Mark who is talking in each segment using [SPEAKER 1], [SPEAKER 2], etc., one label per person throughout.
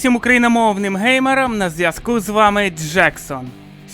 [SPEAKER 1] Усім україномовним геймерам! На зв'язку з вами Джексон.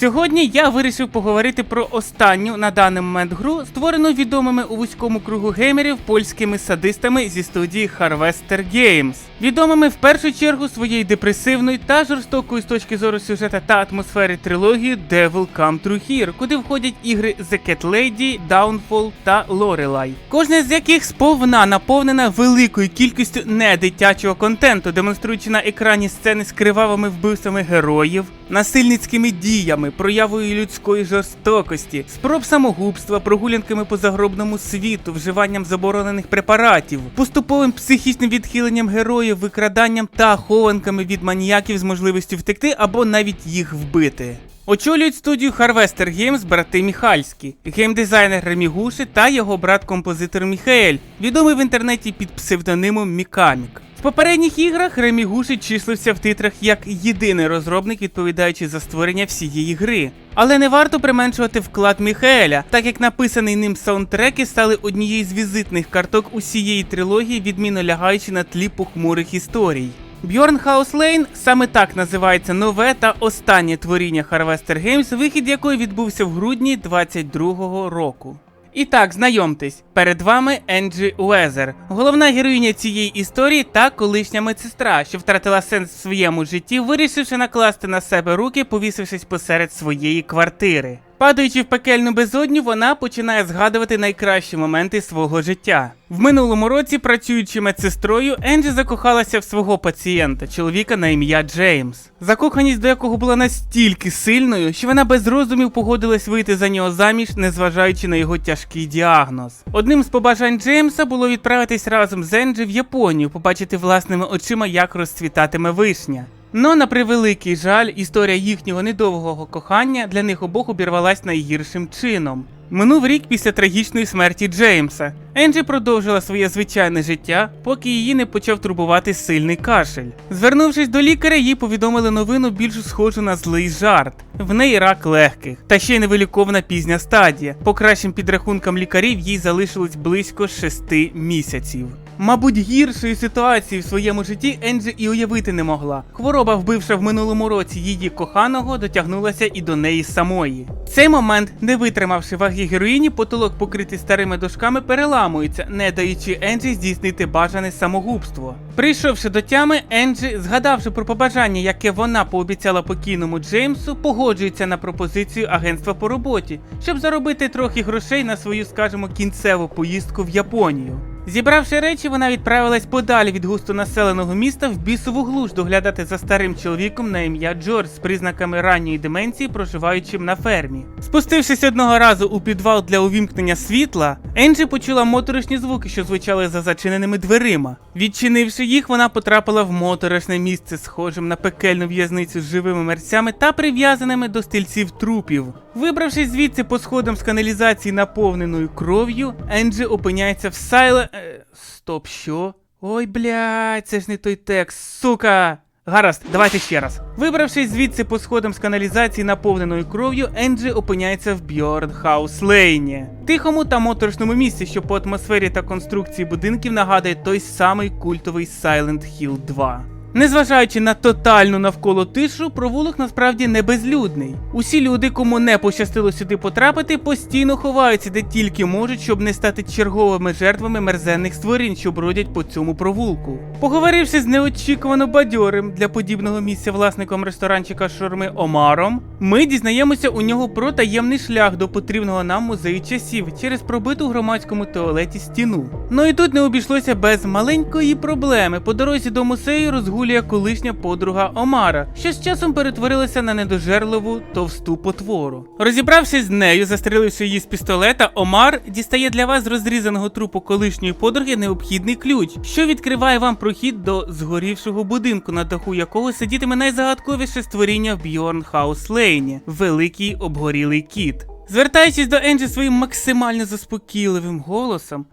[SPEAKER 1] Сьогодні я вирішив поговорити про останню на даний момент гру, створену відомими у вузькому кругу геймерів польськими садистами зі студії Harvester Games. Відомими в першу чергу своєю депресивною та жорстокою з точки зору сюжета та атмосфери трилогії Devil Come True Here, куди входять ігри The Cat Lady, Downfall та Lorelei. Кожна з яких сповна наповнена великою кількістю недитячого контенту, демонструючи на екрані сцени з кривавими вбивствами героїв, насильницькими діями, проявою людської жорстокості, спроб самогубства, прогулянками по загробному світу, вживанням заборонених препаратів, поступовим психічним відхиленням героїв, викраданням та хованками від маніяків з можливістю втекти або навіть їх вбити. Очолюють студію Harvester Games брати Міхальські, геймдизайнер Ремі Гуши та його брат-композитор Міхаель, відомий в інтернеті під псевдонимом Мікамік. Попередніх іграх Ремі Гуші числився в титрах як єдиний розробник, відповідаючи за створення всієї гри. Але не варто применшувати вклад Міхаеля, так як написаний ним саундтреки стали однією з візитних карток усієї трилогії, відмінно лягаючи на тлі похмурих історій. House Lane саме так називається нове та останнє творіння Harvester Games, вихід якої відбувся в грудні 22-го року. І так, знайомтесь, перед вами Енджі Уезер, головна героїня цієї історії та колишня медсестра, що втратила сенс в своєму житті, вирішивши накласти на себе руки, повісившись посеред своєї квартири. Падаючи в пекельну безодню, вона починає згадувати найкращі моменти свого життя. В минулому році, працюючи медсестрою, Енджі закохалася в свого пацієнта, чоловіка на ім'я Джеймс. Закоханість до якого була настільки сильною, що вона без роздумів погодилась вийти за нього заміж, незважаючи на його тяжкий діагноз. Одним з побажань Джеймса було відправитись разом з Енджі в Японію, побачити власними очима, як розцвітатиме вишня. Но на превеликий жаль, історія їхнього недовгого кохання для них обох обірвалась найгіршим чином. Минув рік після трагічної смерті Джеймса. Енджі продовжила своє звичайне життя, поки її не почав турбувати сильний кашель. Звернувшись до лікаря, їй повідомили новину більш схожу на злий жарт. В неї рак легких, та ще й невилікована пізня стадія. По кращим підрахункам лікарів їй залишилось близько 6 місяців. Мабуть, гіршої ситуації в своєму житті Енджі і уявити не могла. Хвороба, вбивша в минулому році її коханого, дотягнулася і до неї самої. Цей момент, не витримавши ваги героїні, потолок, покритий старими дошками, переламується, не даючи Енджі здійснити бажане самогубство. Прийшовши до тями, Енджі, згадавши про побажання, яке вона пообіцяла покійному Джеймсу, погоджується на пропозицію агентства по роботі, щоб заробити трохи грошей на свою, скажімо, кінцеву поїздку в Японію. Зібравши речі, вона відправилась подалі від густонаселеного міста в бісову глуш доглядати за старим чоловіком на ім'я Джордж з признаками ранньої деменції, проживаючим на фермі. Спустившись одного разу у підвал для увімкнення світла, Енджі почула моторошні звуки, що звучали за зачиненими дверима. Відчинивши їх, вона потрапила в моторошне місце, схожим на пекельну в'язницю з живими мерцями та прив'язаними до стільців трупів. Вибравшись звідси по сходам з каналізації, наповненою кров'ю, Енджі опиняється в Сайле. Е, стоп, що? Ой, блядь, це ж не той текст, сука! Гаразд, давайте ще раз. Вибравшись звідси по сходам з каналізації, наповненою кров'ю, Енджі опиняється в Бьорнхаус Лейні. Тихому та моторошному місці, що по атмосфері та конструкції будинків нагадує той самий культовий Silent Hill 2. Незважаючи на тотальну навколо тишу, провулок насправді не безлюдний. Усі люди, кому не пощастило сюди потрапити, постійно ховаються де тільки можуть, щоб не стати черговими жертвами мерзенних створінь, що бродять по цьому провулку. Поговоривши з неочікувано бадьорим для подібного місця власником ресторанчика шурми Омаром, ми дізнаємося у нього про таємний шлях до потрібного нам музею часів через пробиту в громадському туалеті стіну. Ну і тут не обійшлося без маленької проблеми. По дорозі до музею розгулює колишня подруга Омара, що з часом перетворилася на недожерливу товсту потвору. Розібравшись з нею, застріливши її з пістолета, Омар дістає для вас з розрізаного трупу колишньої подруги необхідний ключ, що відкриває вам прохід до згорівшого будинку, на даху якого сидітиме найзагадковіше створіння в Бьорн Хаус Лейні великий обгорілий кіт. Звертаючись до Енджі своїм максимально заспокійливим голосом,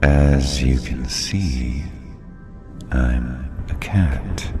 [SPEAKER 2] As you can see, I'm cat.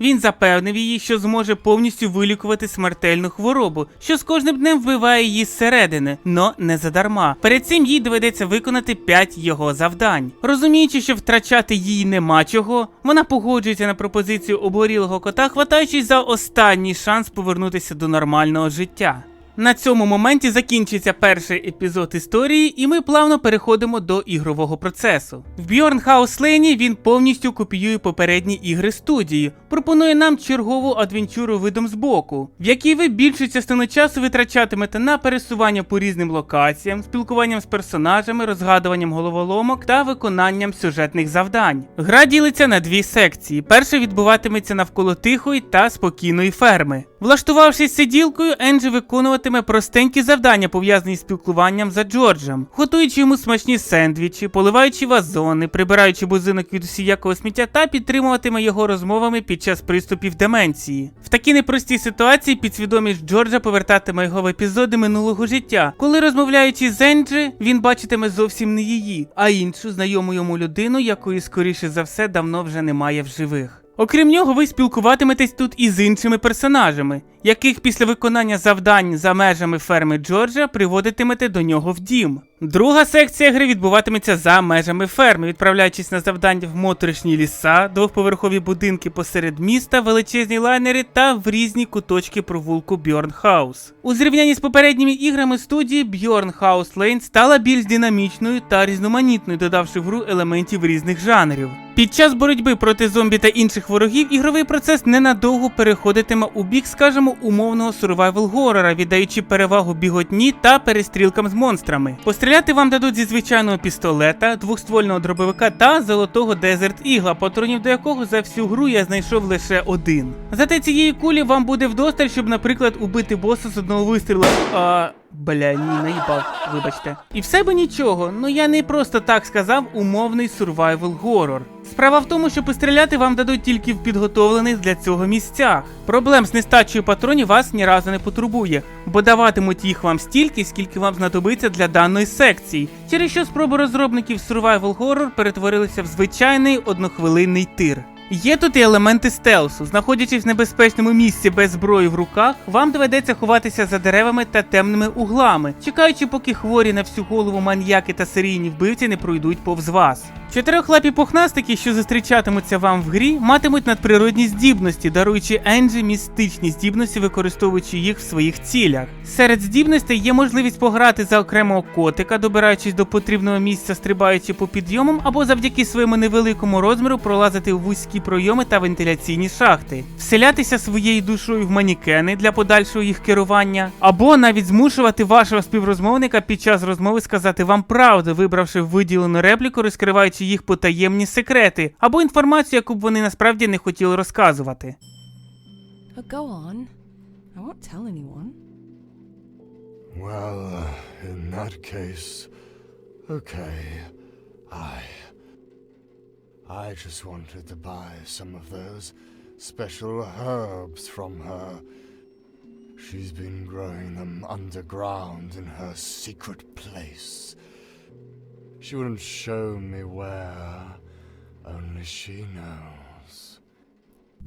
[SPEAKER 1] Він запевнив її, що зможе повністю вилікувати смертельну хворобу, що з кожним днем вбиває її зсередини, но не задарма. Перед цим їй доведеться виконати 5 його завдань. Розуміючи, що втрачати їй нема чого, вона погоджується на пропозицію обгорілого кота, хватаючись за останній шанс повернутися до нормального життя. На цьому моменті закінчується перший епізод історії, і ми плавно переходимо до ігрового процесу. В Bjorn House Lane він повністю копіює попередні ігри студії, пропонує нам чергову адвенчуру видом збоку, в якій ви більшу частину часу витрачатимете на пересування по різним локаціям, спілкуванням з персонажами, розгадуванням головоломок та виконанням сюжетних завдань. Гра ділиться на дві секції. Перша відбуватиметься навколо тихої та спокійної ферми. Влаштувавшись сиділкою, Енджі виконуватиме простенькі завдання, пов'язані з спілкуванням за Джорджем, готуючи йому смачні сендвічі, поливаючи вазони, прибираючи бузинок від усіякого сміття та підтримуватиме його розмовами під час приступів деменції. В такій непростій ситуації підсвідомість Джорджа повертатиме його в епізоди минулого життя, коли розмовляючи з Енджі, він бачитиме зовсім не її, а іншу знайому йому людину, якої скоріше за все давно вже немає в живих. Окрім нього, ви спілкуватиметесь тут і з іншими персонажами, яких після виконання завдань за межами ферми Джорджа приводитимете до нього в дім. Друга секція гри відбуватиметься за межами ферми, відправляючись на завдання в моторошні ліса, двохповерхові будинки посеред міста, величезні лайнери та в різні куточки провулку Бьорнхаус. У зрівнянні з попередніми іграми студії Bjornhaus Lane стала більш динамічною та різноманітною, додавши в гру елементів різних жанрів. Під час боротьби проти зомбі та інших ворогів ігровий процес ненадовго переходитиме у бік, скажімо, умовного survival горора, віддаючи перевагу біготні та перестрілкам з монстрами. Постріляти вам дадуть зі звичайного пістолета, двохствольного дробовика та золотого Desert Eagle, патронів до якого за всю гру я знайшов лише один. Зате цієї кулі вам буде вдосталь, щоб, наприклад, убити боса з одного вистрілу. А... Бля, ні, наїбав, вибачте. І все би нічого, ну я не просто так сказав умовний survival горор. Справа в тому, що постріляти вам дадуть тільки в підготовлених для цього місцях. Проблем з нестачею патронів вас ні разу не потурбує, бо даватимуть їх вам стільки, скільки вам знадобиться для даної секції, через що спроби розробників survival horror перетворилися в звичайний однохвилинний тир. Є тут і елементи стелсу. Знаходячись в небезпечному місці без зброї в руках, вам доведеться ховатися за деревами та темними углами, чекаючи, поки хворі на всю голову маньяки та серійні вбивці не пройдуть повз вас. Чотирьохлапі пухнастики, що зустрічатимуться вам в грі, матимуть надприродні здібності, даруючи Енджі містичні здібності, використовуючи їх в своїх цілях. Серед здібностей є можливість пограти за окремого котика, добираючись до потрібного місця, стрибаючи по підйомам, або завдяки своєму невеликому розміру пролазити в вузькі пройоми та вентиляційні шахти, вселятися своєю душою в манікени для подальшого їх керування, або навіть змушувати вашого співрозмовника під час розмови сказати вам правду, вибравши виділену репліку, розкриваючи їх потаємні секрети, або інформацію, яку б вони насправді не хотіли розказувати.
[SPEAKER 2] Go on. I won't tell anyone.
[SPEAKER 3] Well, in that case, okay. I. I just wanted to buy some of those special herbs from her. She's been growing them underground in her secret place. She wouldn't show me where, only she knows.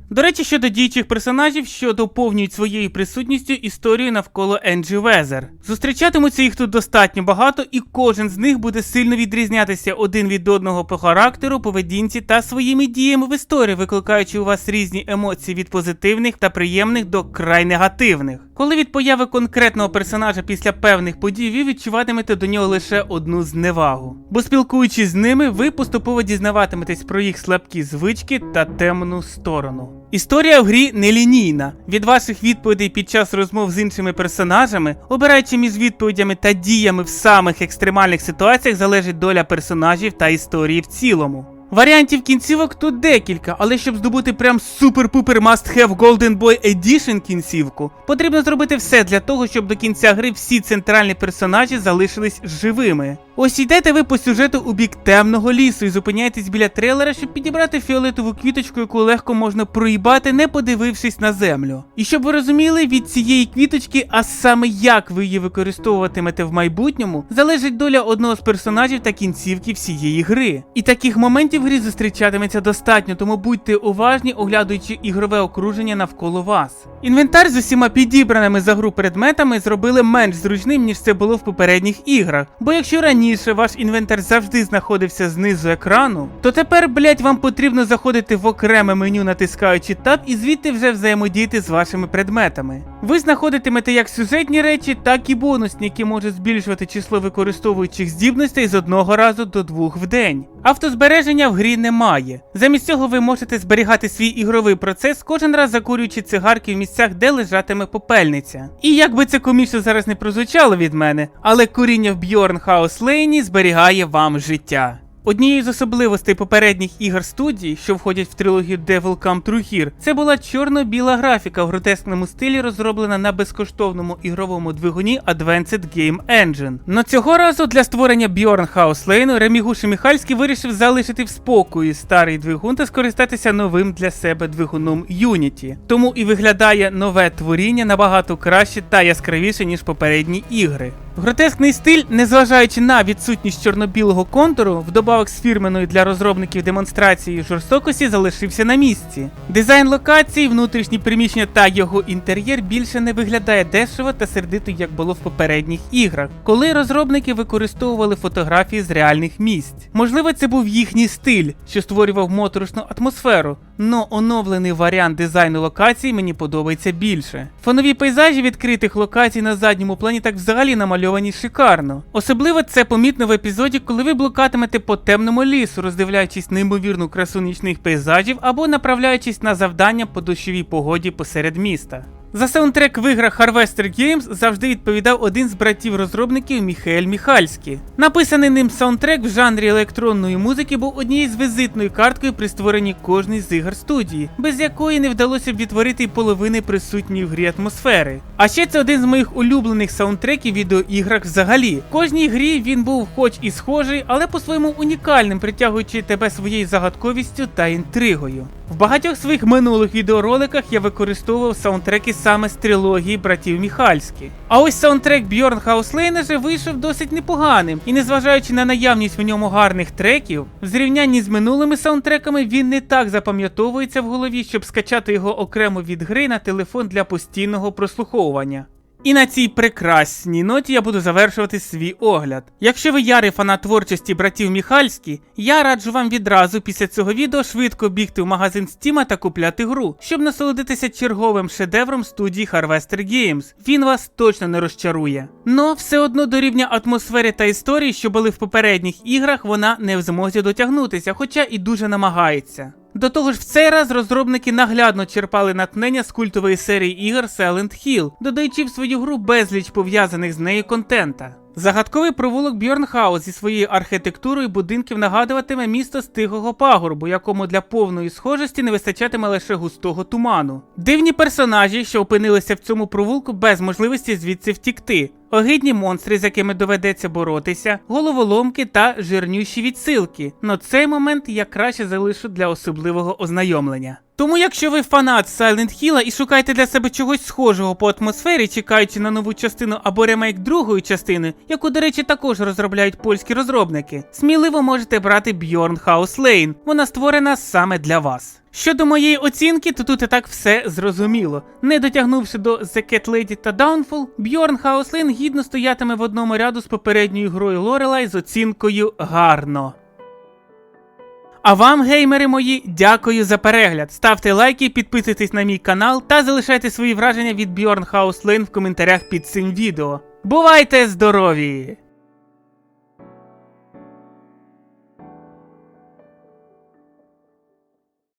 [SPEAKER 1] До речі, щодо діючих персонажів, що доповнюють своєю присутністю історію навколо Енджі Везер. Зустрічатимуться їх тут достатньо багато, і кожен з них буде сильно відрізнятися один від одного по характеру, поведінці та своїми діями в історії, викликаючи у вас різні емоції від позитивних та приємних до край негативних. Коли від появи конкретного персонажа після певних подій ви відчуватимете до нього лише одну зневагу. Бо спілкуючись з ними, ви поступово дізнаватиметесь про їх слабкі звички та темну сторону. Історія в грі нелінійна. Від ваших відповідей під час розмов з іншими персонажами, обираючи між відповідями та діями в самих екстремальних ситуаціях, залежить доля персонажів та історії в цілому. Варіантів кінцівок тут декілька, але щоб здобути прям супер-пупер must have Golden Boy Edition кінцівку, потрібно зробити все для того, щоб до кінця гри всі центральні персонажі залишились живими. Ось йдете ви по сюжету у бік темного лісу і зупиняєтесь біля трейлера, щоб підібрати фіолетову квіточку, яку легко можна проїбати, не подивившись на землю. І щоб ви розуміли, від цієї квіточки, а саме як ви її використовуватимете в майбутньому, залежить доля одного з персонажів та кінцівки всієї гри. І таких моментів в грі зустрічатиметься достатньо, тому будьте уважні, оглядуючи ігрове окруження навколо вас. Інвентар з усіма підібраними за гру предметами зробили менш зручним, ніж це було в попередніх іграх. Бо якщо раніше ваш інвентар завжди знаходився знизу екрану, то тепер, блять, вам потрібно заходити в окреме меню, натискаючи Tab, і звідти вже взаємодіяти з вашими предметами. Ви знаходитимете як сюжетні речі, так і бонусні, які можуть збільшувати число використовуючих здібностей з одного разу до двох в день. Автозбереження в грі немає. Замість цього ви можете зберігати свій ігровий процес, кожен раз закурюючи цигарки в місцях, де лежатиме попельниця. І як би це комічно зараз не прозвучало від мене, але куріння в Bjorn House Lane зберігає вам життя. Однією з особливостей попередніх ігор студії, що входять в трилогію Devil Come True Here, це була чорно-біла графіка в гротескному стилі, розроблена на безкоштовному ігровому двигуні Advanced Game Engine. Но цього разу для створення Bjorn House Lane Ремігуші Міхальський вирішив залишити в спокої старий двигун та скористатися новим для себе двигуном Unity. Тому і виглядає нове творіння набагато краще та яскравіше, ніж попередні ігри. Гротескний стиль, незважаючи на відсутність чорно-білого контуру, вдобавок з фірменої для розробників демонстрації жорстокості залишився на місці. Дизайн локацій, внутрішні приміщення та його інтер'єр більше не виглядає дешево та сердито, як було в попередніх іграх, коли розробники використовували фотографії з реальних місць. Можливо, це був їхній стиль, що створював моторошну атмосферу, но оновлений варіант дизайну локацій мені подобається більше. Фонові пейзажі відкритих локацій на задньому плані так взагалі намальовані шикарно. Особливо це помітно в епізоді, коли ви блукатимете по темному лісу, роздивляючись неймовірну красу нічних пейзажів або направляючись на завдання по дощовій погоді посеред міста. За саундтрек в іграх Harvester Games завжди відповідав один з братів-розробників Міхаель Міхальський. Написаний ним саундтрек в жанрі електронної музики був однією з візитною карткою при створенні кожної з ігор студії, без якої не вдалося б відтворити й половини присутньої в грі атмосфери. А ще це один з моїх улюблених саундтреків відеоіграх взагалі. В кожній грі він був хоч і схожий, але по-своєму унікальним, притягуючи тебе своєю загадковістю та інтригою. В багатьох своїх минулих відеороликах я використовував саундтреки саме з трилогії братів Міхальські. А ось саундтрек House Lane же вийшов досить непоганим, і незважаючи на наявність в ньому гарних треків, в зрівнянні з минулими саундтреками він не так запам'ятовується в голові, щоб скачати його окремо від гри на телефон для постійного прослуховування. І на цій прекрасній ноті я буду завершувати свій огляд. Якщо ви ярий фанат творчості братів Міхальські, я раджу вам відразу після цього відео швидко бігти в магазин Стіма та купляти гру, щоб насолодитися черговим шедевром студії Harvester Games. Він вас точно не розчарує. Но все одно до рівня атмосфери та історії, що були в попередніх іграх, вона не в змозі дотягнутися, хоча і дуже намагається. До того ж, в цей раз розробники наглядно черпали натхнення з культової серії ігор Silent Hill, додаючи в свою гру безліч пов'язаних з нею контента. Загадковий провулок Бьорнхаус зі своєю архітектурою будинків нагадуватиме місто з тихого пагорбу, якому для повної схожості не вистачатиме лише густого туману. Дивні персонажі, що опинилися в цьому провулку без можливості звідси втікти. Огидні монстри, з якими доведеться боротися, головоломки та жирнющі відсилки. Но цей момент я краще залишу для особливого ознайомлення. Тому, якщо ви фанат Silent Hill і шукаєте для себе чогось схожого по атмосфері, чекаючи на нову частину або ремейк другої частини, яку, до речі, також розробляють польські розробники, сміливо можете брати Bjorn House Lane. Вона створена саме для вас. Щодо моєї оцінки, то тут і так все зрозуміло. Не дотягнувши до The Cat Lady та Downfall, House Lane гідно стоятиме в одному ряду з попередньою грою Lorelei з оцінкою гарно. А вам, геймери мої, дякую за перегляд. Ставте лайки, підписуйтесь на мій канал та залишайте свої враження від Bjorn House Lane в коментарях під цим відео. Бувайте здорові!